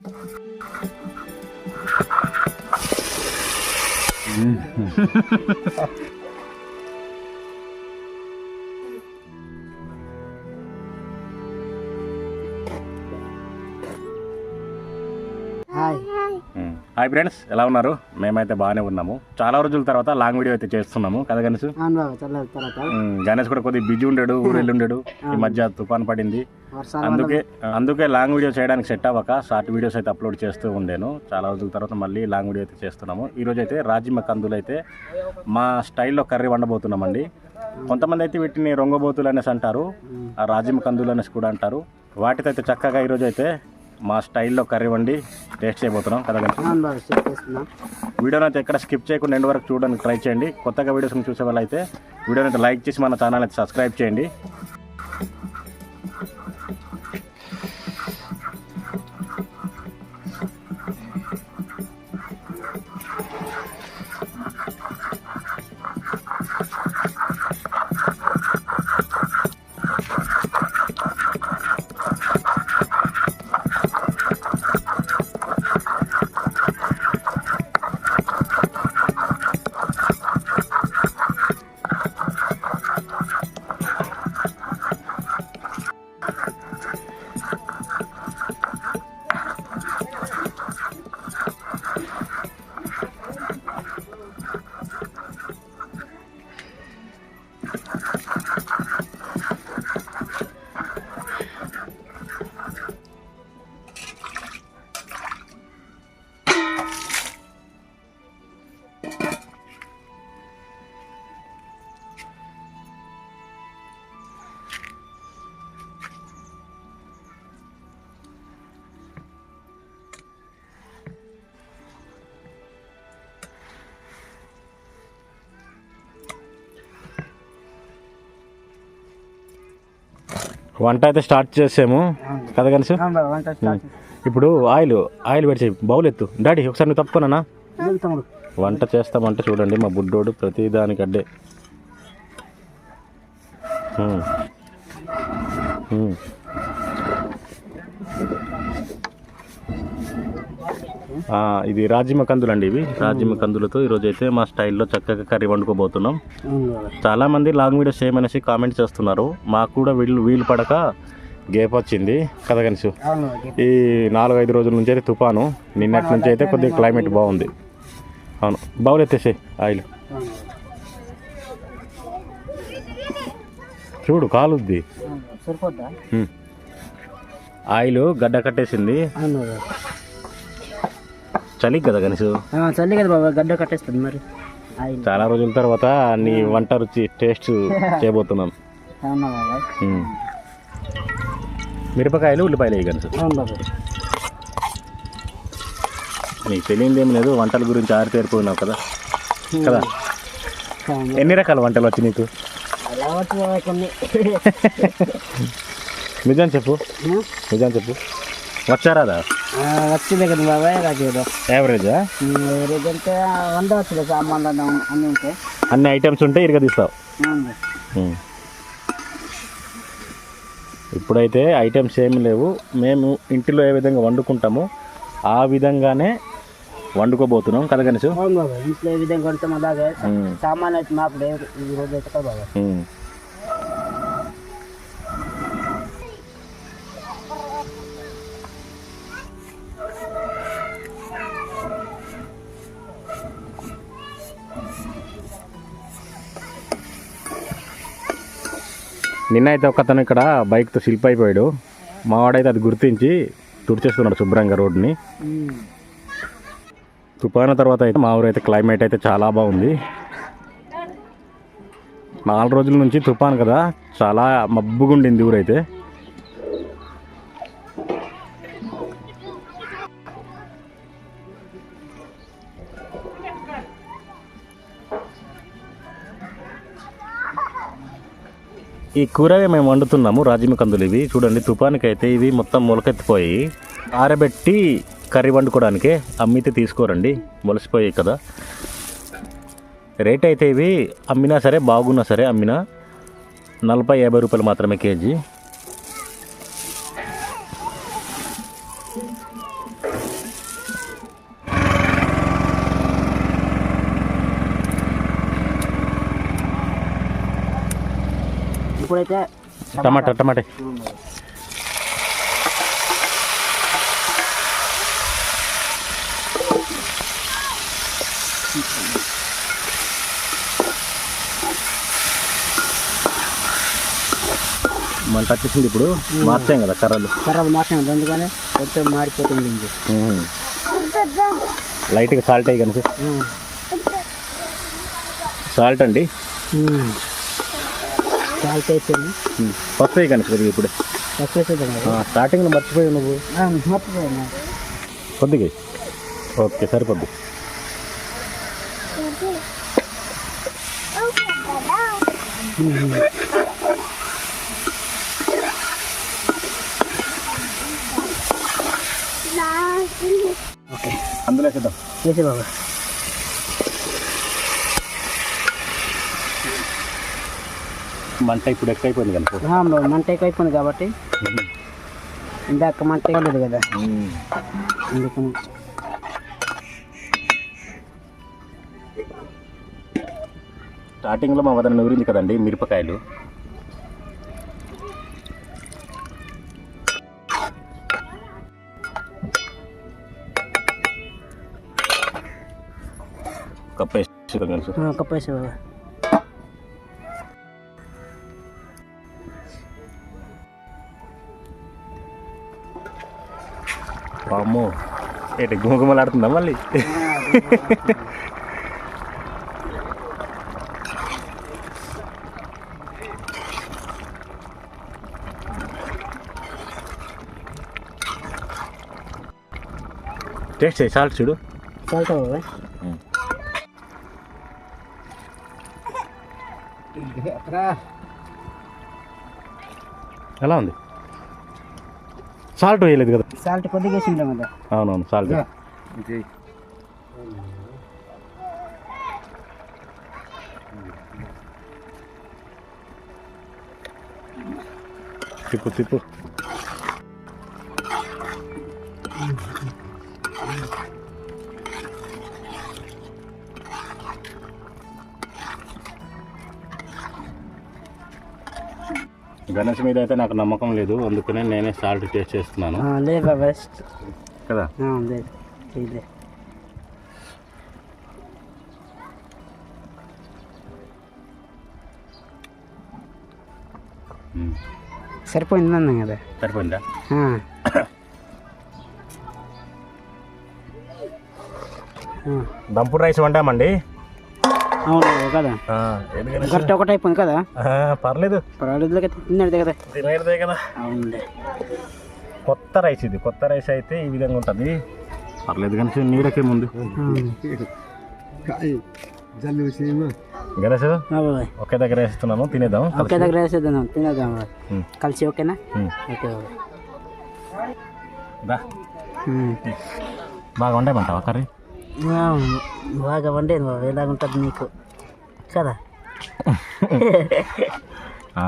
Hi hi friends ఎలా ఉన్నారు? మేమైతే బాగానే ఉన్నాము. చాలా రోజుల తర్వాత లాంగ్ వీడియో అయితే చేస్తున్నాము. కదా గణేష్? గణేష్ కూడా కొద్దిగా బిజీ ఉండడు ఊరు వెళ్ళి ఉండడు ఈ మధ్య తుఫాన్ పడింది. అందుకే అందుకే లాంగ్ వీడియో చేయడానికి సెట్ అవ్వక షార్ట్ వీడియోస్ అయితే అప్లోడ్ చేస్తూ ఉండేను. చాలా రోజుల తర్వాత మళ్ళీ లాంగ్ వీడియో అయితే చేస్తున్నాము. ఈ రోజు అయితే రాజిమ్మ కందులు అయితే మా స్టైల్లో కర్రీ వండబోతున్నామండి. కొంతమంది అయితే వీటిని రొంగబోతులు అనేసి అంటారు. ఆ రాజిమ్మ కందులు అనేసి కూడా అంటారు. వాటితో అయితే చక్కగా ఈరోజు అయితే మా స్టైల్లో కర్రీ వండి టేస్ట్ చేయబోతున్నాం. కదా వీడియోని అయితే ఎక్కడ స్కిప్ చేయకుండా ఎండ్ వరకు చూడడానికి ట్రై చేయండి. కొత్తగా వీడియోస్ చూసే వాళ్ళు అయితే వీడియోని అయితే లైక్ చేసి మన ఛానల్ అయితే సబ్స్క్రైబ్ చేయండి. వంట అయితే స్టార్ట్ చేసాము కదా కనీసం ఇప్పుడు ఆయిల్ ఆయిల్ పెడిచి బౌల్ ఎత్తు. డాడీ ఒకసారి నువ్వు తప్పుకోనా చేయి తమ్ముడు. వంట చేస్తామంటే చూడండి మా బుడ్డోడు ప్రతి దానికి అడ్డే. ఉమ్. ఉమ్. ఆ, ఇది రాజిమ కందులు అండి ఇవి. రాజిమ కందులతో ఈరోజు అయితే మా స్టైల్లో చక్కగా కర్రీ వండుకోబోతున్నాం. అవును బాబు చాలా మంది లాంగ్ వీడియోస్ చేయమనేసి కామెంట్ చేస్తున్నారు. మాకు కూడా వీళ్ళు వీలు పడక గేప్ వచ్చింది. కదా కనీసు ఈ నాలుగు ఐదు రోజుల నుంచి అయితే తుఫాను నిన్నటి నుంచి అయితే కొద్దిగా క్లైమేట్ బాగుంది. అవును బౌల్ ఎత్తేసే ఆయిల్. చూడు కాలుద్ది. ఆయిల్ గడ్డ కట్టేసింది. చలి కదా ఆ, చల్లి కదా బాబు గడ్డ కట్టేస్తుంది మరి. చాలా రోజుల తర్వాత నీ వంట రుచి టేస్ట్ చేయబోతున్నాను. మిరపకాయలు ఉల్లిపాయలు వేయి బాబు. నీకు తెలియదు ఏం లేదు వంటల గురించి ఆరితేరిపోయినావు కదా. కదా? అవును. ఎన్ని రకాల వంటలు వచ్చి నీకు? నిజం చెప్పు? నిజం చెప్పు. వచ్చారాదా? వచ్చింది కదా బాబాయ్ నాకు ఏదో యావరేజా అంటే వంద వచ్చింది సామాన్లు అన్నీ అన్నీ ఉంటే. అన్ని ఐటమ్స్ ఉంటే ఇరగ తీస్తావు. ఇప్పుడైతే ఐటమ్స్ ఏమి లేవు. మేము ఇంటిలో ఏ విధంగా వండుకుంటామో ఆ విధంగానే వండుకోబోతున్నాం. కదా కనీసు ఇంట్లో ఏ విధంగా కొడతాం అలాగే. సామాన్ అయితే మాకు ఈ రోజు అయితే కదా నిన్న అయితే ఒకతను ఇక్కడ బైక్తో స్లిప్ అయిపోయాడు మావాడైతే అది గుర్తించి తుడిచేస్తున్నాడు శుభ్రంగా రోడ్ని తుఫాను తర్వాత అయితే మా ఊరు అయితే క్లైమేట్ అయితే చాలా బాగుంది. నాలుగు రోజుల నుంచి తుఫాన్ కదా చాలా మబ్బుగుండింది ఊరైతే. ఈ కూర మేము వండుతున్నాము రాజిమ కందులు ఇవి. చూడండి తుఫానికి అయితే ఇవి మొత్తం మొలకెత్తిపోయి ఆరబెట్టి కర్రీ వండుకోవడానికే అమ్మితే తీసుకోరండి. మొలసిపోయాయి కదా. రేట్ అయితే ఇవి అమ్మినా సరే బాగున్నా సరే అమ్మినా నలభై యాభై రూపాయలు మాత్రమే కేజీ. ఇప్పుడైతే టమాటా టమాటా. మంట వచ్చేసింది ఇప్పుడు మార్చాం కదా కర్రలు. ఖరాబ్ మాసం అందుకని మొత్తం మారిపోతుంది లైట్గా సాల్ట్ అయ్యి కనుక. సాల్ట్ అండి. చాలా వేసింది పప్పు అయ్యి కనుక కొద్దిగా ఇప్పుడు కదా స్టార్టింగ్లో మర్చిపోయావు నువ్వు. ఆ, మర్చిపోయాను కొద్దిగా. ఓకే సరిపోద్ది. ఓకే. అందులో వేసేద్దాం. చేసి బాబా. మంట ఇప్పుడు ఎక్కువైపోయింది కనుక మంట ఎక్కువ అయిపోయింది కాబట్టి. ఇందాక మంట ఎక్కువ లేదు కదా. అందుకని. స్టార్టింగ్లో మా వదన నూరింది కదండి మిరపకాయలు. కప్ప వేసి అమ్మో ఏంటి గుమగుమలాడుతుందా మళ్ళీ? టేస్ట్ చేయి సాల్ట్ చూడు. బాబా ఎలా ఉంది? సాల్ట్ వేయలేదు కదా? సాల్ట్ కొద్దిగా వేసి ఉంటాం కదా అవునవును సాల్ట్. తిప్పు తిప్పు. గణేష్ మీద అయితే నాకు నమ్మకం లేదు. అందుకనే నేనే సాల్ట్ టేస్ట్ చేస్తున్నాను. లేదు బాబా కదా? లేదు. సరిపోయింది అన్నాం కదా? సరిపోయిందా? దంపుడు రైస్ వండామండి. అవును కదా? గట్ట ఒకటి అయిపోయింది కదా? పర్లేదు. పర్వాలేదు కదా తిన్నాడు కదా? తినేదే కదా. అవునులే. కొత్త రైస్ ఇది. కొత్త రైస్ అయితే ఈ విధంగా ఉంటుంది. పర్లేదు కానీ నీడకే ముందు. గణేష్ ఒకే దగ్గర వేస్తున్నాను. తినేద్దాం. ఒకే దగ్గర వేసేద్దాం. తినేద్దాం. కలిసి ఓకేనా. ఓకే. బాగా వండేమంటావా కర్రీ? బాగా వండేది బాబు ఎలాగుంటుంది నీకు కదా ఆ.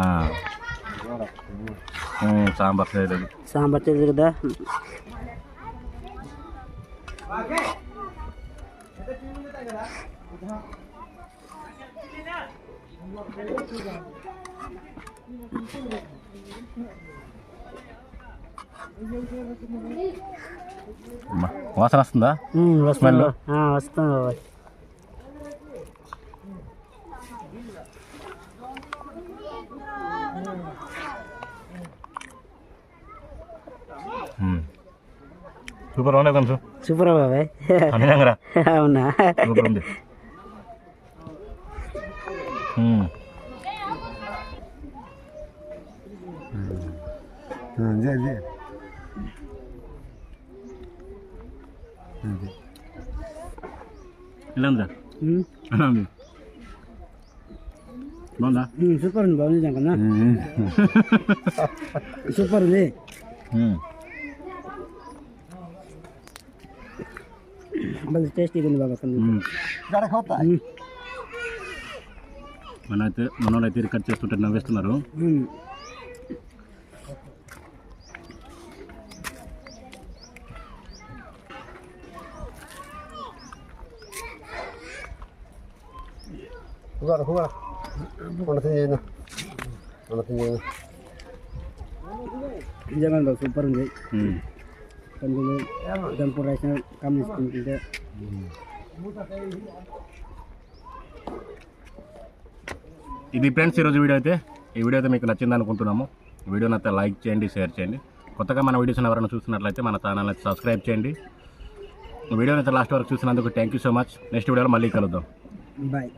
ఉమ్, సాంబార్ చేయలేదు సాంబార్ తెలుసు కదా అమ్మా, వాసన. వస్తుందా ఉమ్, వస్తుంది. సూపర్ వండే కొంచెం? సూపర్ బాబాయ్. నిజంగా అవునా? సూపర్ ఉంది. ఎలా బాగుందా? సూపర్ ఉంది బాగుంది కన్నా సూపర్ ఉంది. భలే టేస్టీగా ఉంది బాబా కన్నా ఉమ్. ఉమ్, మనైతే మనోళ్ళైతే రికార్డ్ చేస్తుంటే నవ్వేస్తున్నారు ఉమ్. నిజంగా సూపర్ ఉంది ఉమ్. కందులు దంపు రైస్ కాంబినేషన్ తింటే ఇది ఫ్రెండ్స్ ఈరోజు వీడియో అయితే ఈ వీడియో అయితే మీకు నచ్చింది అనుకుంటున్నాము ఈ వీడియో నచ్చితే లైక్ చేయండి షేర్ చేయండి కొత్తగా మన వీడియోస్ ఎవరైనా చూస్తున్నట్లయితే మన ఛానల్ అయితే సబ్స్క్రైబ్ చేయండి ఈ వీడియోని అయితే లాస్ట్ వరకు చూసినందుకు thank you so much next వీడియోలో మళ్ళీ కలుద్దాం బాయ్.